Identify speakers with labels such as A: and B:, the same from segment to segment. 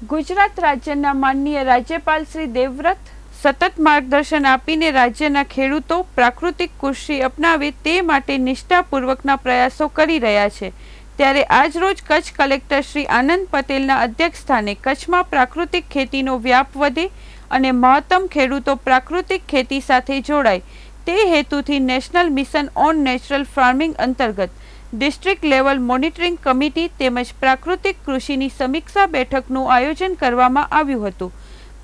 A: ગુજરાત રાજ્યના માનનીય રાજ્યપાલ શ્રી દેવવ્રત સતત માર્ગદર્શન આપીને રાજ્યના ખેડૂતો પ્રાકૃતિક કૃષિ અપનાવે તે માટે નિષ્ઠાપૂર્વકના પ્રયાસો કરી રહ્યા છે. ત્યારે આજરોજ કચ્છ કલેક્ટર શ્રી આનંદ પટેલના અધ્યક્ષસ્થાને કચ્છમાં પ્રાકૃતિક ખેતીનો વ્યાપ વધે અને મહત્તમ ખેડૂતો પ્રાકૃતિક ખેતી સાથે જોડાય. તે હેતુથી national mission on natural farming અંતર્ગત ડિસ્ટ્રિક્ટ લેવલ મોનિટરિંગ કમિટી તેમજ પ્રાકૃતિક કૃષિની સમીક્ષા બેઠકનું આયોજન કરવામાં આવ્યું હતું.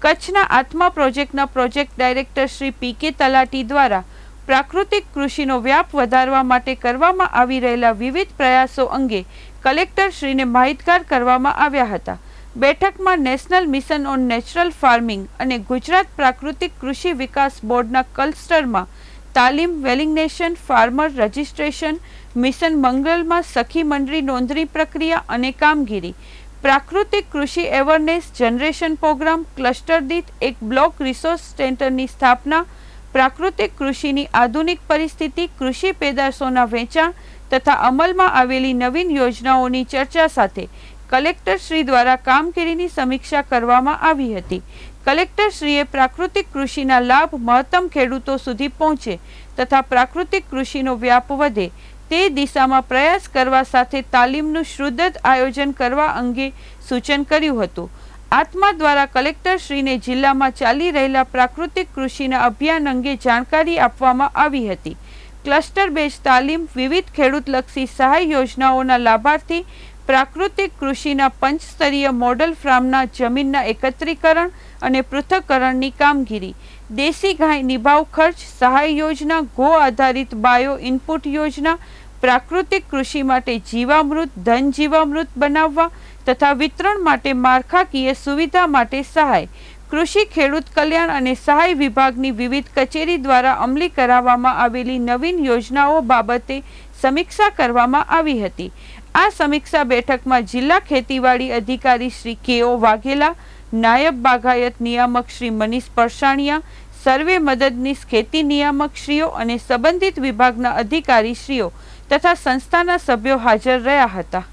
A: કચ્છના આત્મા પ્રોજેક્ટના પ્રોજેક્ટ ડાયરેક્ટર શ્રી પી કે તલાટી દ્વારા પ્રાકૃતિક કૃષિનો વ્યાપ વધારવા માટે કરવામાં આવી રહેલા વિવિધ પ્રયાસો અંગે કલેક્ટર શ્રીને માહિતગાર કરવામાં આવ્યા હતા. બેઠકમાં national mission on natural farming અને ગુજરાત પ્રાકૃતિક કૃષિ વિકાસ બોર્ડના ક્લસ્ટરમાં તાલીમ વેલિંગનેશન ફાર્મર રજિસ્ટ્રેશન મિશન મંગલમાં સખી મંડળી નોંધણી પ્રક્રિયા અને કામગીરી. પ્રાકૃતિક કૃષિ એવરનેસ જનરેશન પ્રોગ્રામ ક્લસ્ટર દીઠ એક બ્લોક રિસોર્સ સેન્ટરની સ્થાપના, પ્રાકૃતિક કૃષિની આધુનિક પરિસ્થિતિ, કૃષિ પેદાશોના વેચાણ તથા અમલમાં આવેલી નવીન યોજનાઓની ચર્ચા સાથે કલેક્ટર શ્રી દ્વારા કામગીરીની સમીક્ષા કરવામાં આવી હતી. કલેક્ટર શ્રીએ પ્રાકૃતિક કૃષિના લાભ મહત્તમ ખેડૂતો સુધી પહોંચે તથા પ્રાકૃતિક કૃષિનો વ્યાપ વધે તે દિશામાં પ્રયાસ કરવા સાથે તાલીમનું શ્રુદ્ધ આયોજન કરવા અંગે સૂચન કર્યું હતું. આત્મા દ્વારા કલેક્ટર શ્રીને જિલ્લામાં ચાલી રહેલા પ્રાકૃતિક કૃષિના અભિયાન અંગે જાણકારી આપવામાં આવી હતી. ક્લસ્ટર બેઝ તાલીમ વિવિધ ખેડૂતલક્ષી સહાય યોજનાઓના લાભાર્થી પ્રાકૃતિક કૃષિના પંચસ્તરીય મોડલ ફાર્મના જમીનના એકત્રીકરણ અને પૃથ્થકરણની કામગીરી. દેશી ગાય નિભાવ ખર્ચ, સહાય યોજના, ગો આધારિત બાયો ઇનપુટ યોજના, પ્રાકૃતિક કૃષિ માટે જીવામૃત, ધન જીવામૃત બનાવવા તથા વિતરણ માટે માળખાકીય સુવિધા માટે સહાય. કૃષિ, ખેડૂત કલ્યાણ અને સહાય વિભાગની વિવિધ કચેરી દ્વારા અમલી કરાવવામાં આવેલી નવીન યોજનાઓ બાબતે સમીક્ષા કરવામાં આવી હતી. આ સમીક્ષા બેઠકમાં જિલ્લા ખેતીવાડી અધિકારી શ્રી કે ઓ વાઘેલા નાયબ બાગાયત નિયામક શ્રી મનીષ પરસાણિયા, સર્વે મદદનીશ ખેતી નિયામક શ્રીઓ અને સંબંધિત વિભાગના અધિકારી શ્રીઓ તથા સંસ્થાના સભ્યો હાજર રહ્યા હતા.